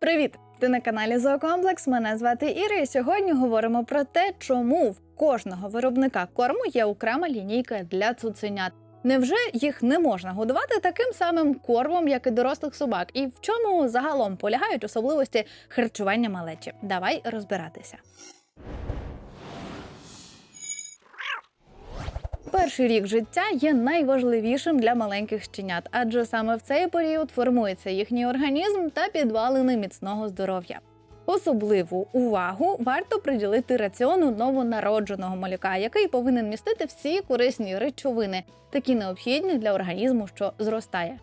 Привіт! Ти на каналі Зоокомплекс. Мене звати Іра. І сьогодні говоримо про те, чому в кожного виробника корму є окрема лінійка для цуценят. Невже їх не можна годувати таким самим кормом, як і дорослих собак? І в чому загалом полягають особливості харчування малечі? Давай розбиратися. Перший рік життя є найважливішим для маленьких щенят, адже саме в цей період формується їхній організм та підвалини міцного здоров'я. Особливу увагу варто приділити раціону новонародженого малюка, який повинен містити всі корисні речовини, такі необхідні для організму, що зростає.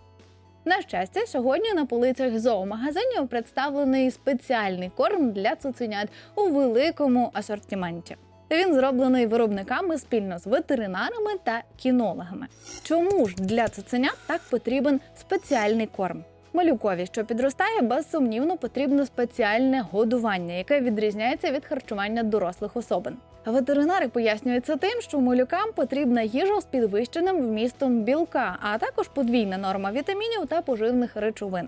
На щастя, сьогодні на полицях зоомагазинів представлений спеціальний корм для цуценят у великому асортименті. Він зроблений виробниками спільно з ветеринарами та кінологами. Чому ж для цуценят так потрібен спеціальний корм? Малюкові, що підростає, безсумнівно потрібно спеціальне годування, яке відрізняється від харчування дорослих особин. Ветеринари пояснюють це тим, що малюкам потрібна їжа з підвищеним вмістом білка, а також подвійна норма вітамінів та поживних речовин.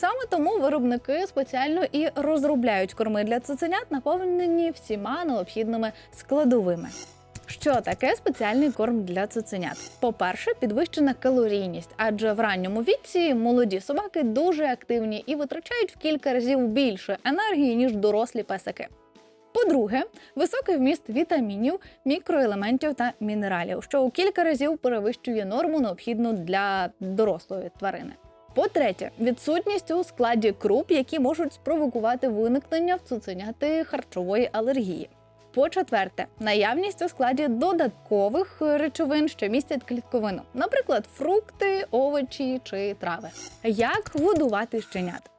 Саме тому виробники спеціально і розробляють корми для цуценят, наповнені всіма необхідними складовими. Що таке спеціальний корм для цуценят? По-перше, підвищена калорійність, адже в ранньому віці молоді собаки дуже активні і витрачають в кілька разів більше енергії, ніж дорослі песики. По-друге, високий вміст вітамінів, мікроелементів та мінералів, що у кілька разів перевищує норму необхідну для дорослої тварини. По-третє, відсутність у складі круп, які можуть спровокувати виникнення в цуценяти харчової алергії. По-четверте, наявність у складі додаткових речовин, що містять клітковину, наприклад, фрукти, овочі чи трави. Як годувати щенят?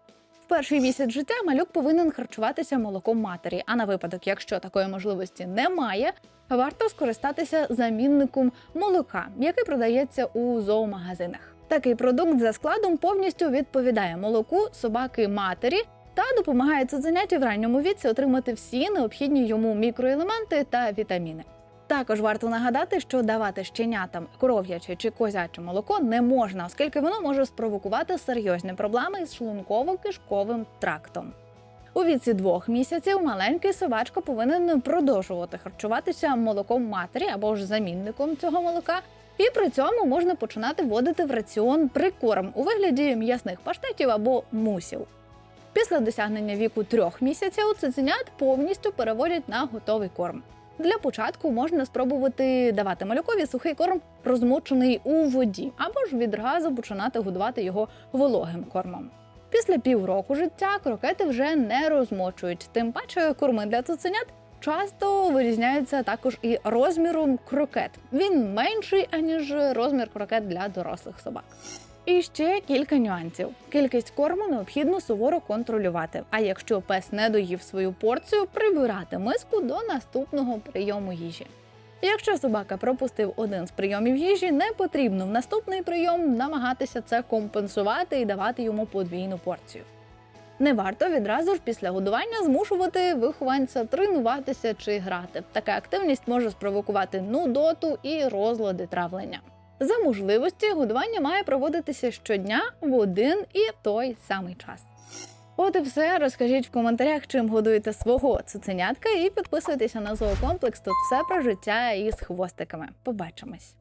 В перший місяць життя малюк повинен харчуватися молоком матері. А на випадок, якщо такої можливості немає, варто скористатися замінником молока, який продається у зоомагазинах. Такий продукт за складом повністю відповідає молоку собаки матері та допомагає цуценяті в ранньому віці отримати всі необхідні йому мікроелементи та вітаміни. Також варто нагадати, що давати щенятам коров'яче чи козяче молоко не можна, оскільки воно може спровокувати серйозні проблеми із шлунково-кишковим трактом. У віці двох місяців маленький собачка повинен продовжувати харчуватися молоком матері або ж замінником цього молока, і при цьому можна починати вводити в раціон прикорм у вигляді м'ясних паштетів або мусів. Після досягнення віку трьох місяців цуценят повністю переводять на готовий корм. Для початку можна спробувати давати малюкові сухий корм, розмочений у воді, або ж відразу починати годувати його вологим кормом. Після півроку життя крокети вже не розмочують, тим паче корми для цуценят часто вирізняються також і розміром крокет. Він менший аніж розмір крокет для дорослих собак. І ще кілька нюансів. Кількість корму необхідно суворо контролювати. А якщо пес не доїв свою порцію, прибирати миску до наступного прийому їжі. Якщо собака пропустив один з прийомів їжі, не потрібно в наступний прийом намагатися це компенсувати і давати йому подвійну порцію. Не варто відразу ж після годування змушувати вихованця тренуватися чи грати. Така активність може спровокувати нудоту і розлади травлення. За можливості годування має проводитися щодня в один і той самий час. От і все. Розкажіть в коментарях, чим годуєте свого цуценятка, і підписуйтеся на зоокомплекс. Тут все про життя із хвостиками. Побачимось.